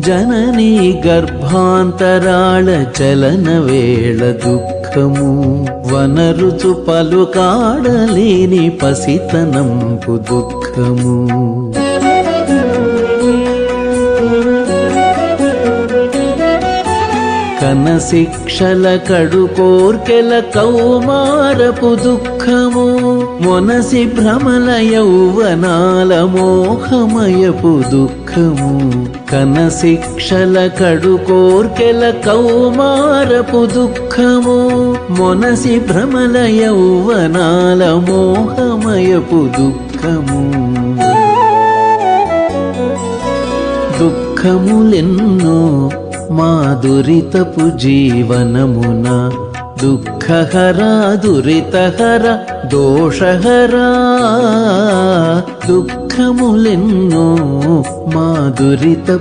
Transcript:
జనని గర్భాంతరాళ చలన వేళ దుఃఖము వనరుచు పలుకాడలేని పసితనంపు దుఃఖము కనశిక్షల కడు కోర్కెల కౌమారపు దుఃఖము మొనసి భ్రమల యౌవనాల మోహమయపు దుఃఖము. కనశిక్షల కడు కోర్కెల కౌమారపు దుఃఖము. మొనసి భ్రమల యౌవనాల మోహమయపు దుఃఖము. దుఃఖములెన్నో మాధురితపు జీవనమున దుఃఖహరా దురితహర దోషహరా దుఃఖములెన్నో మా దురిత